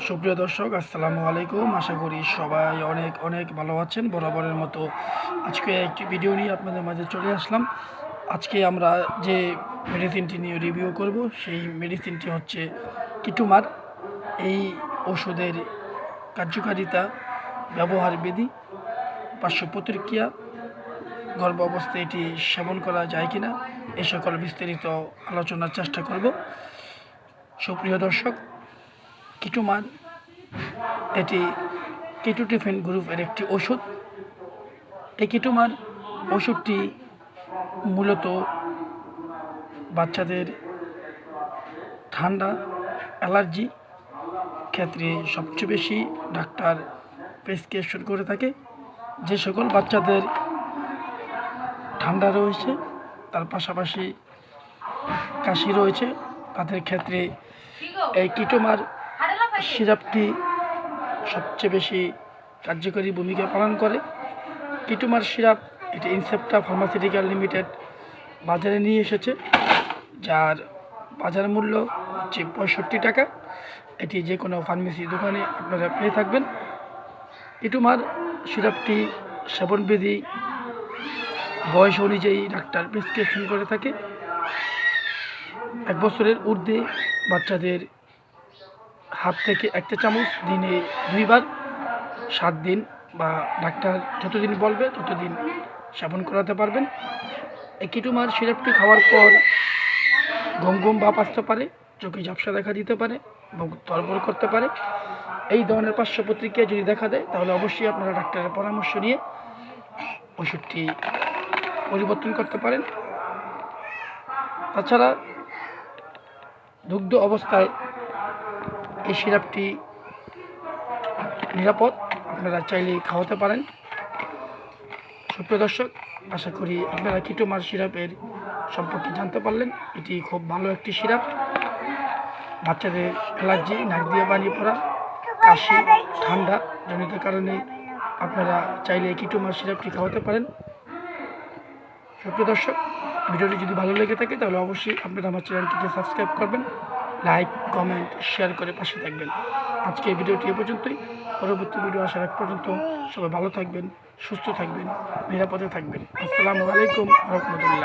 সুপ্রিয় দর্শক, আসসালামু আলাইকুম। আশা করি সবাই অনেক অনেক ভালো আছেন, বরাবরের মতো। আজকে একটি ভিডিও নিয়ে আপনাদের মাঝে চলে আসলাম। আজকে আমরা যে মেডিসিনটি নিয়ে রিভিউ করব, সেই মেডিসিনটি হচ্ছে কিটুমার এই ওষুধের কার্যকারিতা, ব্যবহার বিধি, পার্শ্ব প্রতিক্রিয়া, গর্ভ অবস্থায় এটি সেবন করা যায় কিনা, এ সকল বিস্তারিত আলোচনার চেষ্টা করব। সুপ্রিয় দর্শক কিটুমান এটি কিটোটিফেন গ্রুপের একটি ওষুধ। এই কিটুমান ওষুধটি মূলত বাচ্চাদের ঠান্ডা, অ্যালার্জি ক্ষেত্রে সবচেয়ে বেশি ডাক্তার প্রেসক্রিপশন করে থাকে। যে সকল বাচ্চাদের ঠান্ডা রয়েছে, তার পাশাপাশি কাশি রয়েছে, তাদের ক্ষেত্রে এই কিটোমার সিরাপটি সবচেয়ে বেশি কার্যকরী ভূমিকা পালন করে। কিটোমার সিরাপ এটি ইনসেপ্টা ফার্মাসিউটিক্যাল লিমিটেড বাজারে নিয়ে এসেছে, যার বাজার মূল্য হচ্ছে পঁয়ষট্টি টাকা। এটি যে কোনো ফার্মেসি দোকানে আপনারা পেয়ে থাকবেন। কিটোমার সিরাপটি সেবনবিধি বয়স অনুযায়ী ডাক্তার প্রেসক্রিপশন করে থাকে। এক বছরের ঊর্ধ্বে বাচ্চাদের হাত থেকে একটা চামচ, দিনে দুইবার, সাত দিন বা ডাক্তার যতদিন বলবে ততদিন সেবন করাতে পারবেন। এই কিটুমার সিরাপটি খাওয়ার পর ঘুম ঘুম ভাপ আসতে পারে, চোখে ঝাপসা দেখা দিতে পারে এবং তরবর করতে পারে। এই ধরনের পার্শ্ব যদি দেখা দেয়, তাহলে অবশ্যই আপনারা ডাক্তারের পরামর্শ নিয়ে ওষুধটি পরিবর্তন করতে পারেন। তাছাড়া দুগ্ধ অবস্থায় এই সিরাপটি নিরাপদ, আপনারা চাইলে খাওয়াতে পারেন। সুপ্রিয় দর্শক, আশা করি আপনারা কিটোমার সিরাপের সম্পর্কে জানতে পারলেন। এটি খুব ভালো একটি সিরাপ। বাচ্চাদের অ্যালার্জি, নাক দিয়ে বানিয়ে পড়া, কাশি, ঠান্ডা জনিত কারণে আপনারা চাইলে কিটোমার সিরাপটি খাওয়াতে পারেন। সুপ্রিয় দর্শক, ভিডিওটি যদি ভালো লেগে থাকে, তাহলে অবশ্যই আপনারা আমার চ্যানেলটিকে সাবস্ক্রাইব করবেন। লাইক, কমেন্ট, শেয়ার করে পাশে থাকবেন। আজকে এই ভিডিওটি এ পর্যন্তই। পরবর্তী ভিডিও আসার আগ পর্যন্ত সবাই ভালো থাকবেন, সুস্থ থাকবেন, নিরাপদে থাকবেন। আসসালামু আলাইকুম রহমতুল্লাহ।